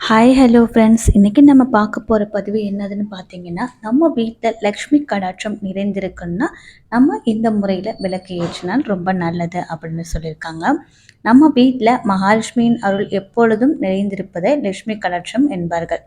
Hi hello friends இன்றைக்கி நம்ம பார்க்க போகிற பதிவு என்னதுன்னு பார்த்தீங்கன்னா நம்ம வீட்டில் லக்ஷ்மி கடாட்சம் நிறைந்திருக்குன்னா நம்ம இந்த முறையில் விளக்கு ஏற்றினால் ரொம்ப நல்லது அப்படின்னு சொல்லியிருக்காங்க. நம்ம வீட்டில் மகாலட்சுமியின் அருள் எப்பொழுதும் நிறைந்திருப்பதை லக்ஷ்மி கடாட்சம் என்பார்கள்.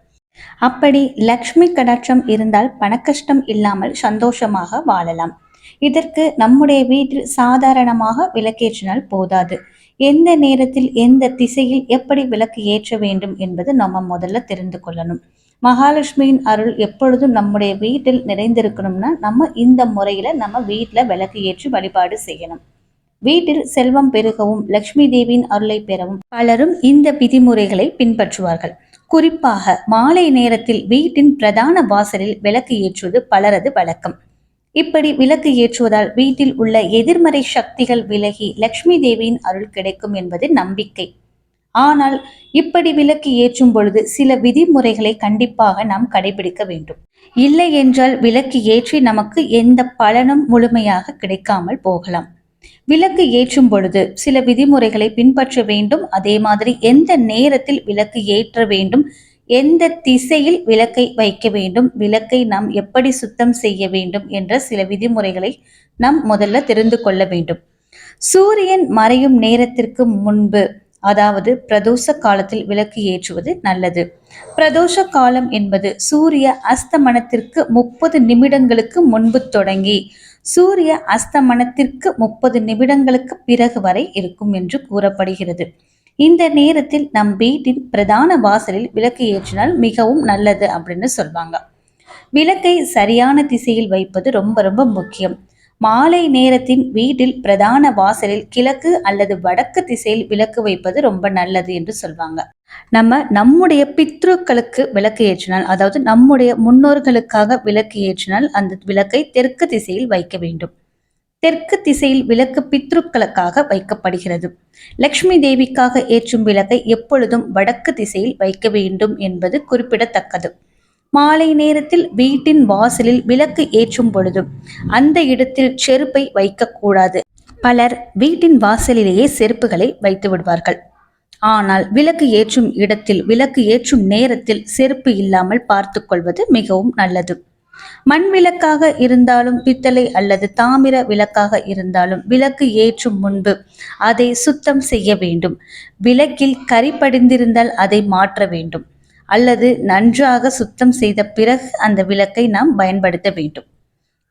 அப்படி லக்ஷ்மி கடாட்சம் இருந்தால் பணக்கஷ்டம் இல்லாமல் சந்தோஷமாக வாழலாம். இதற்கு நம்முடைய வீட்டில் சாதாரணமாக விளக்கேற்றினால் போதாது. எந்த நேரத்தில் எந்த திசையில் எப்படி விளக்கு ஏற்ற வேண்டும் என்பது நம்ம முதல்ல தெரிந்து கொள்ளணும். மகாலட்சுமியின் அருள் எப்பொழுதும் நம்முடைய வீட்டில் நிறைந்திருக்கணும்னா நம்ம இந்த முறையில நம்ம வீட்டில் விளக்கு ஏற்றி வழிபாடு செய்யணும். வீட்டில் செல்வம் பெருகவும் லக்ஷ்மி தேவியின் அருளை பெறவும் பலரும் இந்த விதிமுறைகளை பின்பற்றுவார்கள். குறிப்பாக மாலை நேரத்தில் வீட்டின் பிரதான வாசலில் விளக்கு ஏற்றுவது பலரது வழக்கம். இப்படி விளக்கு ஏற்றுவதால் வீட்டில் உள்ள எதிர்மறை சக்திகள் விலகி லக்ஷ்மி தேவியின் அருள் கிடைக்கும் என்பது நம்பிக்கை. ஆனால் இப்படி விளக்கு ஏற்றும் பொழுது சில விதிமுறைகளை கண்டிப்பாக நாம் கடைபிடிக்க வேண்டும். இல்லை என்றால் விளக்கு ஏற்றி நமக்கு எந்த பலனும் முழுமையாக கிடைக்காமல் போகலாம். விளக்கு ஏற்றும் பொழுது சில விதிமுறைகளை பின்பற்ற வேண்டும். அதே மாதிரி எந்த நேரத்தில் விளக்கு ஏற்ற வேண்டும் எந்த திசையில் விளக்கை வைக்க வேண்டும் விளக்கை நாம் எப்படி சுத்தம் செய்ய வேண்டும் என்ற சில விதிமுறைகளை நாம் முதல்ல தெரிந்து கொள்ள வேண்டும். சூரியன் மறையும் நேரத்திற்கு முன்பு அதாவது பிரதோஷ காலத்தில் விளக்கு ஏற்றுவது நல்லது. பிரதோஷ காலம் என்பது சூரிய அஸ்தமனத்திற்கு முப்பது நிமிடங்களுக்கு முன்பு தொடங்கி சூரிய அஸ்தமனத்திற்கு முப்பது நிமிடங்களுக்கு பிறகு வரை இருக்கும் என்று கூறப்படுகிறது. இந்த நேரத்தில் நம் வீட்டின் பிரதான வாசலில் விளக்கு ஏற்றினால் மிகவும் நல்லது அப்படின்னு சொல்வாங்க. விளக்கை சரியான திசையில் வைப்பது ரொம்ப ரொம்ப முக்கியம். மாலை நேரத்தின் வீட்டில் பிரதான வாசலில் கிழக்கு அல்லது வடக்கு திசையில் விளக்கு வைப்பது ரொம்ப நல்லது என்று சொல்வாங்க. நம்ம நம்முடைய பித்ருக்களுக்கு விளக்கு ஏற்றினால் அதாவது நம்முடைய முன்னோர்களுக்காக விளக்கு ஏற்றினால் அந்த விளக்கை தெற்கு திசையில் வைக்க வேண்டும். தெற்கு திசையில் விளக்கு பித்ருக்களுக்காக வைக்கப்படுகிறது. லக்ஷ்மி தேவிக்காக ஏற்றும் விளக்கை எப்பொழுதும் வடக்கு திசையில் வைக்க வேண்டும் என்பது குறிப்பிடத்தக்கது. மாலை நேரத்தில் வீட்டின் வாசலில் விளக்கு ஏற்றும் பொழுதும் அந்த இடத்தில் செருப்பை வைக்கக்கூடாது. பலர் வீட்டின் வாசலிலேயே செருப்புகளை வைத்து விடுவார்கள். ஆனால் விளக்கு ஏற்றும் இடத்தில் விளக்கு ஏற்றும் நேரத்தில் செருப்பு இல்லாமல் பார்த்து கொள்வது மிகவும் நல்லது. மண் விளக்காக இருந்தாலும் பித்தளை அல்லது தாமிர விளக்காக இருந்தாலும் விளக்கு ஏற்றும் முன்பு அதை சுத்தம் செய்ய வேண்டும். விளக்கில் கரி படிந்திருந்தால் அதை மாற்ற வேண்டும். அல்லது நன்றாக சுத்தம் செய்த பிறகு அந்த விளக்கை நாம் பயன்படுத்த வேண்டும்.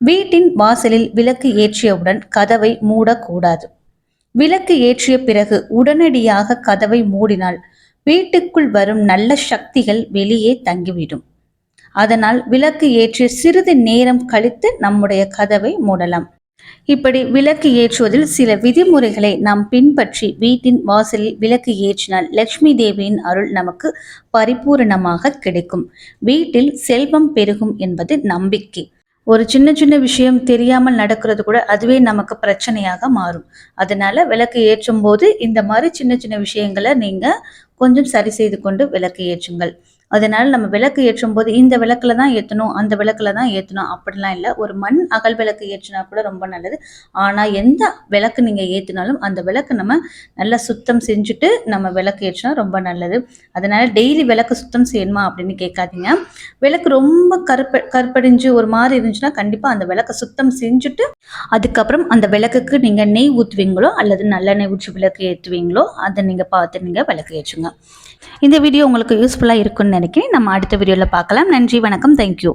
வீட்டின் வாசலில் விளக்கு ஏற்றியவுடன் கதவை மூடக்கூடாது. விளக்கு ஏற்றிய பிறகு உடனடியாக கதவை மூடினால் வீட்டுக்குள் வரும் நல்ல சக்திகள் வெளியே தங்கிவிடும். அதனால் விளக்கு ஏற்றி சிறிது நேரம் கழித்து நம்முடைய கதவை மூடலாம். இப்படி விளக்கு ஏற்றுவதில் சில விதிமுறைகளை நாம் பின்பற்றி வீட்டின் வாசலில் விளக்கு ஏற்றினால் லட்சுமி தேவியின் அருள் நமக்கு பரிபூரணமாக கிடைக்கும். வீட்டில் செல்வம் பெருகும் என்பது நம்பிக்கை. ஒரு சின்ன சின்ன விஷயம் தெரியாமல் நடக்கிறது கூட அதுவே நமக்கு பிரச்சனையாக மாறும். அதனால விளக்கு ஏற்றும் போது இந்த மாதிரி சின்ன சின்ன விஷயங்களை நீங்க கொஞ்சம் சரி செய்து கொண்டு விளக்கு ஏற்றுங்கள். அதனால நம்ம விளக்கு ஏற்றும் போது இந்த விளக்குல தான் ஏற்றணும் அந்த விளக்குல தான் ஏற்றணும் அப்படிலாம் இல்லை. ஒரு மண் அகல் விளக்கு ஏற்றினா கூட ரொம்ப நல்லது. ஆனால் எந்த விளக்கு நீங்கள் ஏற்றினாலும் அந்த விளக்கு நம்ம நல்லா சுத்தம் செஞ்சுட்டு நம்ம விளக்கு ஏற்றினா ரொம்ப நல்லது. அதனால டெய்லி விளக்கு சுத்தம் செய்யணுமா அப்படின்னு கேட்காதீங்க. விளக்கு ரொம்ப கருப்ப கருப்படிஞ்சு ஒரு மாதிரி இருந்துச்சுன்னா கண்டிப்பாக அந்த விளக்கை சுத்தம் செஞ்சுட்டு அதுக்கப்புறம் அந்த விளக்குக்கு நீங்கள் நெய் ஊற்றுவீங்களோ அல்லது நல்லெண்ணெய் ஊற்றி விளக்கு ஏற்றுவீங்களோ அதை நீங்கள் பார்த்து நீங்கள் விளக்கு ஏற்றுங்க. இந்த வீடியோ உங்களுக்கு யூஸ்ஃபுல்லாக இருக்குன்னு நினைக்கிறேன். நம்ம அடுத்த வீடியோவில் பார்க்கலாம். நன்றி வணக்கம். தேங்க்யூ